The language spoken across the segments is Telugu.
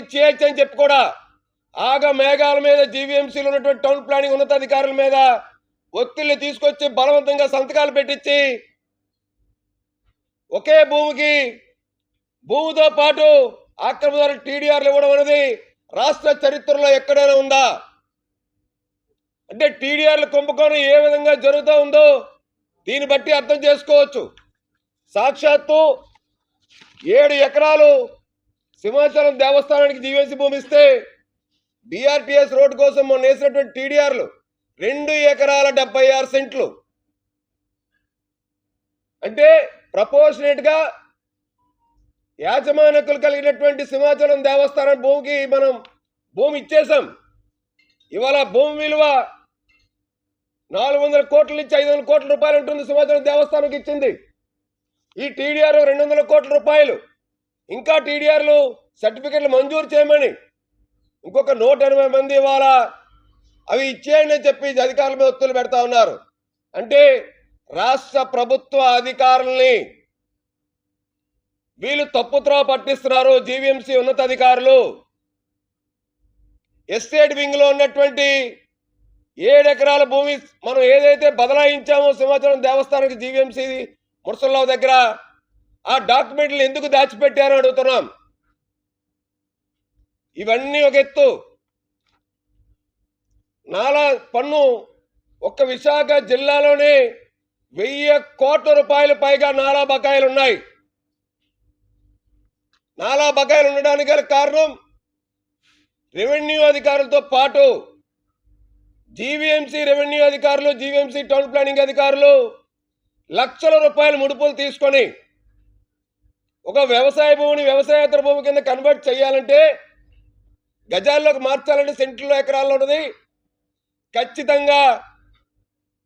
చేయొచ్చు అని చెప్పి కూడా ఆగ మేఘాల మీద జీవీఎంసీలో ఉన్నటువంటి టౌన్ ప్లానింగ్ ఉన్నతాధికారుల మీద ఒత్తిళ్ళు తీసుకొచ్చి బలవంతంగా సంతకాలు పెట్టించి ఒకే భూమికి భూమితో పాటు ఆక్రమదారు టీడీఆర్లు ఇవ్వడం అనేది రాష్ట్ర చరిత్రలో ఎక్కడైనా ఉందా? అంటే టీడీఆర్ల కుంభకోణం ఏ విధంగా జరుగుతూ ఉందో దీన్ని బట్టి అర్థం చేసుకోవచ్చు. సాక్షాత్తు ఏడు ఎకరాలు సింహాచలం దేవస్థానానికి జీవీఎంసీ భూమి ఇస్తే బీఆర్టీఎస్ రోడ్డు కోసం మొన్న వేసినటువంటి టీడీఆర్లు రెండు ఎకరాల డెబ్బై ఆరు సెంట్లు. అంటే ప్రపోర్షనేట్గా గా కలిగినటువంటి సింహాచలం దేవస్థానం భూమికి మనం భూమి ఇచ్చేసాం ఇవాళ భూమి విలువ నాలుగు వందల కోట్ల నుంచి ఐదు వందల కోట్ల రూపాయలు ఉంటుంది సింహాచలం దేవస్థానంకి ఇచ్చింది. ఈ టీడీఆర్ రెండు వందల కోట్ల రూపాయలు ఇంకా టీడీఆర్లు సర్టిఫికెట్లు మంజూరు చేయమని ఇంకొక నూట ఎనభై మంది ఇవాళ అవి ఇచ్చేయండి అని చెప్పి అధికారుల మీద ఒత్తులు పెడతా ఉన్నారు. అంటే రాష్ట్ర ప్రభుత్వ అధికారుల్ని వీళ్ళు తప్పుత్రవ పట్టిస్తున్నారు జీవీఎంసీ ఉన్నతాధికారులు. ఎస్టేట్ వింగ్లో ఉన్నటువంటి ఏడు ఎకరాల భూమి మనం ఏదైతే బదలాయించామో సింహాచలం దేవస్థానానికి జీవీఎంసీ మురసల్లావు దగ్గర ఆ డాక్యుమెంట్లు ఎందుకు దాచిపెట్టారో అడుగుతున్నాం. ఇవన్నీ ఒక ఎత్తు. నాలా పన్ను ఒక్క విశాఖ జిల్లాలోనే వెయ్యి కోట్ల రూపాయలు పైగా నాలా బకాయిలు ఉన్నాయి. నాలా బకాయిలు ఉండడానికి గల కారణం రెవెన్యూ అధికారులతో పాటు జీవీఎంసీ రెవెన్యూ అధికారులు జీవీఎంసీ టౌన్ ప్లానింగ్ అధికారులు లక్షల రూపాయల ముడుపులు తీసుకొని ఒక వ్యవసాయ భూమిని వ్యవసాయేతర భూమి కింద కన్వర్ట్ చేయాలంటే గజాల్లోకి మార్చాలంటే సెంట్లో ఎకరాల్లో ఉన్నది. ఖచ్చితంగా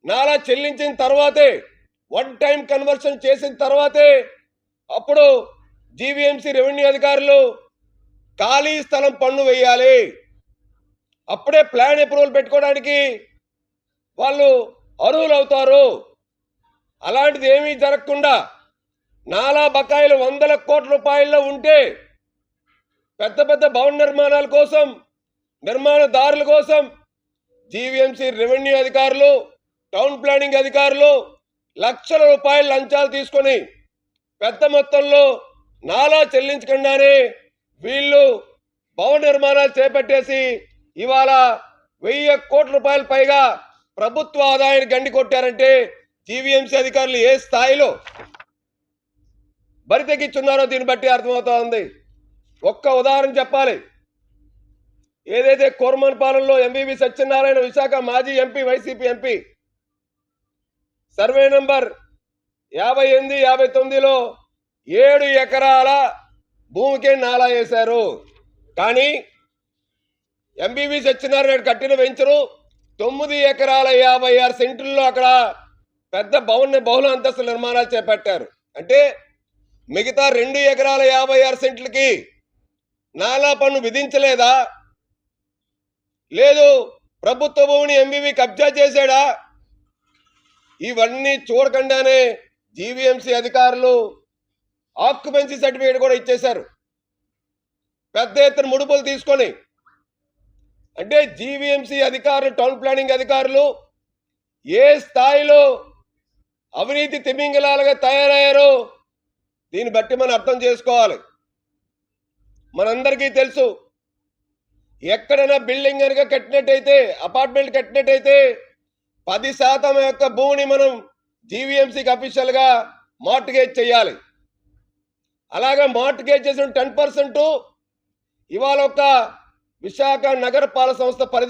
నాలా చెల్లించిన తర్వాతే వన్ టైం కన్వర్షన్ చేసిన తర్వాతే అప్పుడు జీవీఎంసీ రెవెన్యూ అధికారులు ఖాళీ స్థలం పన్ను వేయాలి. అప్పుడే ప్లాన్ అప్రూవల్ పెట్టుకోవడానికి వాళ్ళు అర్హులు అవుతారు అలాంటిది ఏమీ జరగకుండా నాలా బకాయిలు వందల కోట్ల రూపాయల్లో ఉంటే పెద్ద పెద్ద భవన నిర్మాణాల కోసం నిర్మాణదారుల కోసం జీవీఎంసీ రెవెన్యూ అధికారులు టౌన్ ప్లానింగ్ అధికారులు లక్షల రూపాయల లంచాలు తీసుకొని పెద్ద మొత్తంలో నాలా చెల్లించకుండానే వీళ్ళు భవన నిర్మాణాలు చేపట్టేసి ఇవాళ వెయ్యి కోట్ల రూపాయల పైగా ప్రభుత్వ ఆదాయాన్ని గండి కొట్టారంటే జీవీఎంసీ అధికారులు ఏ స్థాయిలో బరి తెగించున్నారో దీన్ని బట్టి అర్థమవుతా ఉంది ఒక్క ఉదాహరణ చెప్పాలి. ఏదైతే కోర్మన్ పాలనలో ఎంబీబీ సత్యనారాయణ విశాఖ మాజీ MP YCP MP survey number యాభై ఎనిమిది యాభై తొమ్మిదిలో ఏడు ఎకరాల భూమికే నాలా వేశారు. కానీ ఎంబీబీ సత్యనారాయణ కట్టిన వెంచరు తొమ్మిది ఎకరాల యాభై ఆరు సెంటుల్లో అక్కడ పెద్ద భవన బహుళ అంతస్తు నిర్మాణాలు చేపట్టారు. అంటే మిగతా రెండు ఎకరాల యాభై ఆరు సెంట్లకి నాలా పన్ను విధించలేదా? లేదు ప్రభుత్వ భూమిని ఎంబీవీ కబ్జా చేశాడా? ఇవన్నీ చూడకుండానే జీవీఎంసీ అధికారులు ఆక్యుపెన్సీ సర్టిఫికేట్ కూడా ఇచ్చేశారు. పెద్ద ఎత్తున ముడుపులు తీసుకొని. అంటే జీవీఎంసీ అధికారులు టౌన్ ప్లానింగ్ అధికారులు ఏ స్థాయిలో అవినీతి తిమింగలాలుగా తయారయ్యారో దీన్ని బట్టి మనం అర్థం చేసుకోవాలి. మనందరికీ తెలుసు ఎక్కడైనా బిల్డింగ్ కనుక కట్టినట్టయితే అపార్ట్మెంట్ కట్టినట్టయితే పది శాతం యొక్క భూమిని మనం జీవీఎంసీకి అఫీషియల్గా మార్టిగేజ్ చేయాలి. అలాగే మార్టిగేజ్ చేసిన టెన్ పర్సెంట్ ఇవాళ ఒక విశాఖ నగరపాలక సంస్థ పరిధి